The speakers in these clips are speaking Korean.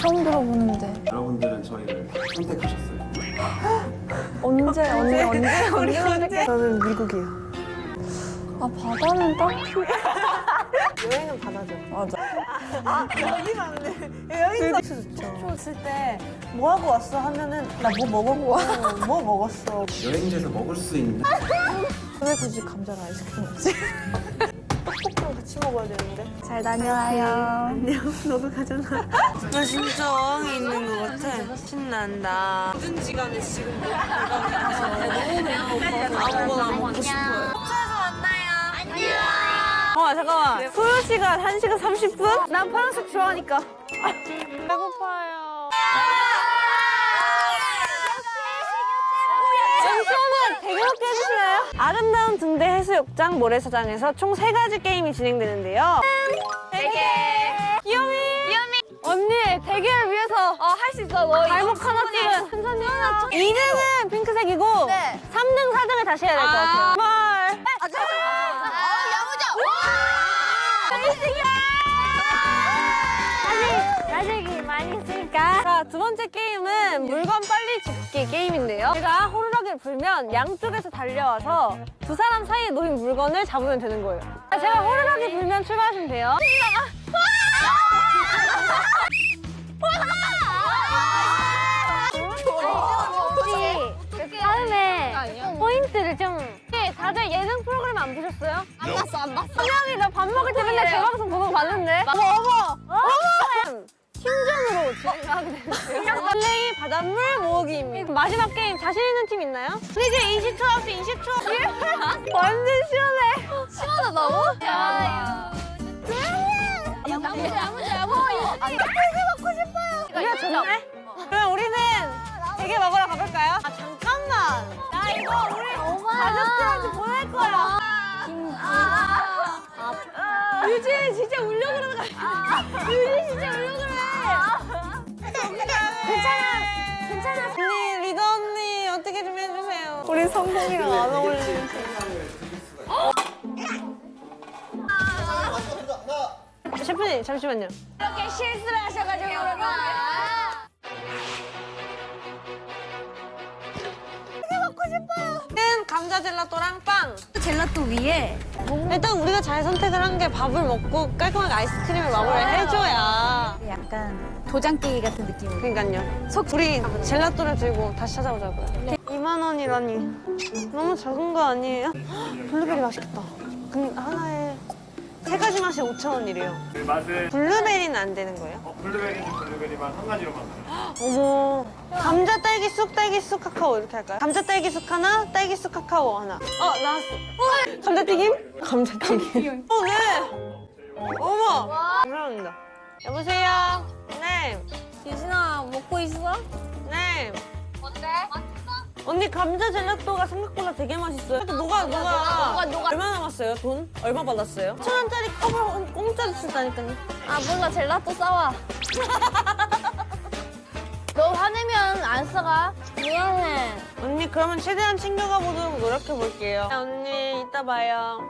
처음 들어보는데. 여러분들은 저희를 선택하셨어요. 언제, 언제, 언제, 언제 선택해? 저는 미국이요. 아, 바다는 딱히. 여행은 바다죠. 맞아. 여기는 안 돼. 여행도 좋죠. 줬을 때 뭐 하고 왔어 하면은 나 뭐 먹었고 뭐 먹었어. 여행지에서 먹을 수 있는 왜 굳이 감자랑 아이스크림 먹지? 떡볶이랑 같이 먹어야 되는데. 잘 다녀와요. 안녕. 너도 가잖아. 나 진짜 어항에 있는 것 같아. 신난다. 모든 시간에 지금 배고파서 아무거나 먹고 싶어요. 어 잠깐만. 소요 시간 1시간 30분? 난 파란색 좋아하니까. 배고파요. 잠시만요. 대결롭게 해주실래요? 아름다운 등대 해수욕장 모래사장에서 총 세가지 게임이 진행되는데요. 대결! 귀요미! 귀요미! 언니, 대결을 위해서 어, 할 수 있어. 너 발목 하나씩은 천천히 하나 2등은 핑크색이고 네. 3등, 4등을 다시 해야 될 것 같아요. 말! 아, 저, 아. 자, 두 번째 게임은 물건 빨리 집기 게임인데요. 제가 호루 라기를 불면 양쪽에서 달려와서 두 사람 사이에 놓인 물건을 잡으면 되는 거예요. 자, 제가 호루라기 불면 출발하시면 돼요. 혹시 다음에 포인트를 좀 네, 다들 예능 프로그램 안 보셨어요? 안 봤어, 안 봤어. 분명히 나밥 먹을 때 맨날 제 방송 보고 봤는데? 어머! 어머! 어머 팀전으로 진행하게 되는데요 설레이 바닷물 모으기입니다. 마지막 게임 자신 있는 팀 있나요? 이제 20초 앞에 20초 완전 시원해. 시원하다고? 야, 야무져. 아니, 되게 먹고 싶어요. 우리가 좋네? 그럼 우리는 되게 먹으러 가볼까요? 아 잠깐만. 나 이거 우리 가족들한테 보낼 거야 유진 진짜 울려 그러는 거 아니야? 유진 진짜 울려 그래. 괜찮아. 괜찮아. 언니 리더 언니 어떻게 좀 해주세요. 우리 성공이랑 안 어울리는. 셰프님 잠시만요. 이렇게 실수를 하셔가지고 그러나. 는 감자 젤라또랑 빵. 젤라또 위에 일단 우리가 잘 선택을 한 게 밥을 먹고 깔끔하게 아이스크림을 마무리 해줘야. 약간 도장깨기 같은 느낌으로. 그러니까요. 속 우리 젤라또를 들고 다시 찾아오자고요. 2만 원이라니 너무 적은 거 아니에요? 블루베리 맛있겠다. 근 하나에 세 가지 맛이 5천 원이래요. 그 맛은 블루베리는 안 되는 거예요? 어, 블루베리는 블루베리만 한 가지로 만들어요. 어머. 감자 딸기 쑥 딸기 쑥 카카오 이렇게 할까요? 감자 딸기 쑥 하나, 딸기 쑥 카카오 하나. 어 나왔어. 감자튀김? 감자튀김. 어 왜? 어머. 감사합니다. 여보세요. 네. 유진아, 먹고 있어? 네. 언니 감자 젤라또가 생각보다 되게 맛있어요. 또 녹아 녹아. 녹아, 녹아. 얼마 남았어요? 돈? 얼마 받았어요? 천 원짜리 컵을 공짜로 준다니까요. 아, 몰라, 젤라또 싸와. 너 화내면 안 싸가. 미안해. 언니 그러면 최대한 챙겨가 보도록 노력해 볼게요. 언니 이따 봐요.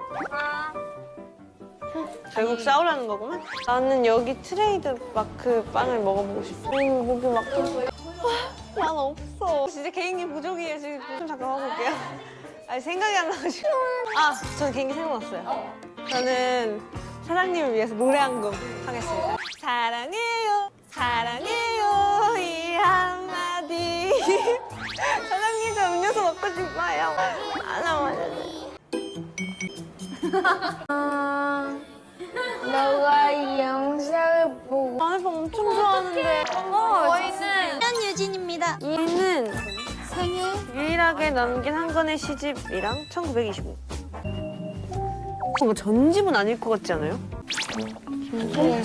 결국 싸우라는 거구만. 나는 여기 트레이드 마크 빵을 먹어보고 싶어. 음, 목이 막. 아, 난 없어. 진짜 개인기 부족이에요. 지금 좀 잠깐 하고 올게요. 아니 생각이 안 나가지고. 아, 저는 개인기 생각났어요. 저는 사장님을 위해서 노래 한 곡 하겠습니다. 사랑해요, 사랑해요 이 한마디. 사장님 저 음료수 먹고 싶어요. 하나만. 너가 이 영상을 보고. 아내방 엄청 좋아하는데. 얘는 생일 유일하게 남긴 한 권의 시집이랑 1925. 뭔가 전집은 아닐 것 같지 않아요?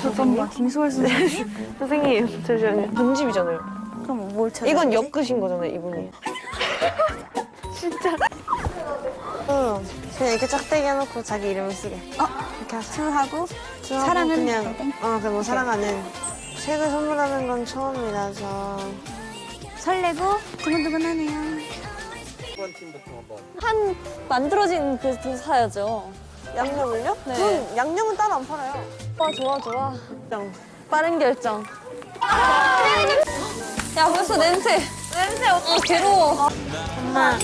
잠깐만 김소월 선생님 선생님, 잠시만요. 전집이잖아요. 그럼 뭘 찾아? 이건 엮으신 거잖아요, 이분이. 진짜. 어, 그냥 이렇게 짝대기 해놓고 자기 이름을 쓰게. 어? 이렇게 하자. 저하고 사랑은 그냥? 어, 그냥 뭐 사랑하는. 책을 선물하는 건 처음이라서. 설레고 두근두근하네요. 이번 팀부터 한번 한 만들어진 그 사야죠. 양념을요? 네. 그건 양념은 따로 안 팔아요. 좋아 좋아 좋아. 그냥 빠른 결정. 야 벌써 냄새. 냄새 어떡해. 괴로워. 엄마.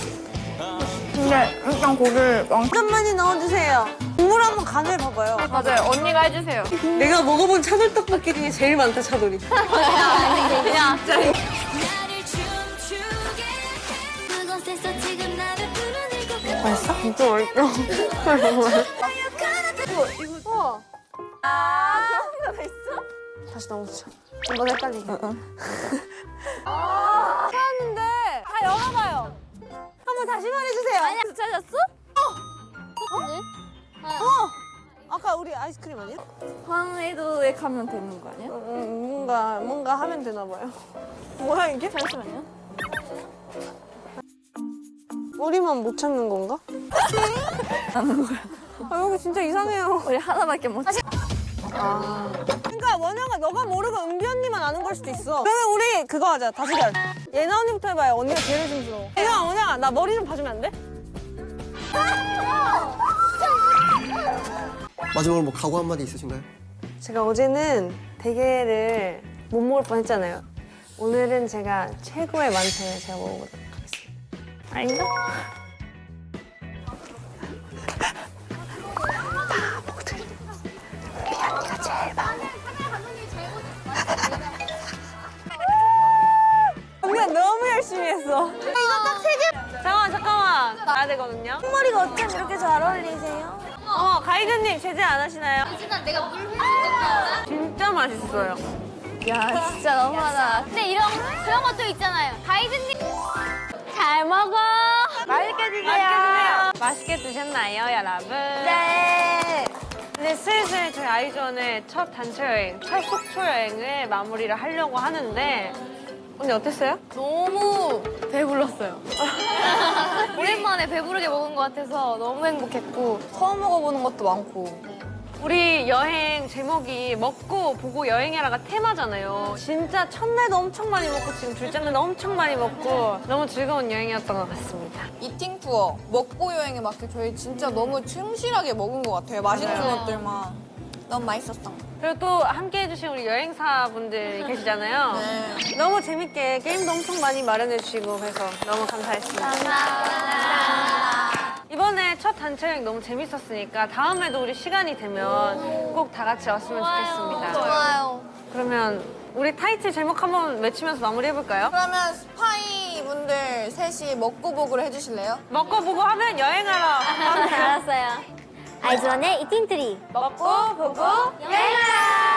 근데 일단 고기를 왕. 좀 많이 넣어주세요. 국물 한번 간을 봐봐요. 맞아요. 언니가 해주세요. 내가 먹어본 차돌 떡볶이 중에 제일 많다 차돌이. 그냥 그곳에서 지금 나를 부르는 것 같아 맛있어? 진짜 맛있어. 아 그런 거 있어? 다시 넣어주자. 너무 헷갈리게. 찾았는데 다 열어봐요. 한번 다시 말해주세요. 아니야 찾았어? 어. 어! 아까 우리 아이스크림 아니야? 황해도에 가면 되는 거 아니야? 음, 뭔가 뭔가 하면 되나 봐요. 뭐야 이게? 잠시만요. 우리만 못 찾는 건가? 거야. 아 여기 진짜 이상해요. 우리 하나밖에 못 찾. 그러니까 원영아 너가 모르고 은비 언니만 아는 걸 수도 있어. 그러면 우리 그거 하자 다수결. 예나 언니부터 해봐요. 언니가 제일 심스러워. 원영아 원영아 나 머리 좀 봐주면 안 돼? 마지막으로 뭐 각오 한마디 있으신가요? 제가 어제는 대게를 못 먹을 뻔했잖아요. 오늘은 제가 최고의 만찬을 제가 먹어보도록. 아닌가? 바보들. 미안이가 제일 바보. 언니가 너무 열심히 했어. 이거 딱 세 개. 잠깐만 잠깐만. 가야 되거든요. 머리가 어쩜 이렇게 잘 어울리세요? 어 가이드님 제재 안 하시나요? 진아 내가 물 해줄게 진짜 맛있어요. 야 진짜 너무하다. 근데 이런 그런 것도 있잖아요 가이드님 잘 먹어. 맛있게 드세요. 맛있게 드셨나요, 여러분? 네. 이제 슬슬 저희 아이즈원의 첫 단체 여행, 첫 속초 여행을 마무리를 하려고 하는데 언니 어땠어요? 너무 배불렀어요. 오랜만에 배부르게 먹은 것 같아서 너무 행복했고 처음 먹어보는 것도 많고 우리 여행 제목이 먹고 보고 여행해라가 테마잖아요. 진짜 첫날도 엄청 많이 먹고 지금 둘째 날도 엄청 많이 먹고 너무 즐거운 여행이었던 것 같습니다. 이팅 투어 먹고 여행에 맞게 저희 진짜 너무 충실하게 먹은 것 같아요. 맛있는 것들만 너무 맛있었어. 그리고 또 함께 해주신 우리 여행사분들 계시잖아요. 네. 너무 재밌게 게임도 엄청 많이 마련해주시고 그래서 너무 감사했습니다. 이번에 첫 단체 여행 너무 재밌었으니까 다음에도 우리 시간이 되면 꼭 다 같이 왔으면 좋겠습니다. 좋아요. 그러면 우리 타이틀 제목 한번 외치면서 마무리해볼까요? 그러면 스파이 분들 셋이 먹고 보고를 해주실래요? 먹고 보고 하면 여행하러 알았어요. 아이즈원의 이팅트리 먹고 보고 여행하라.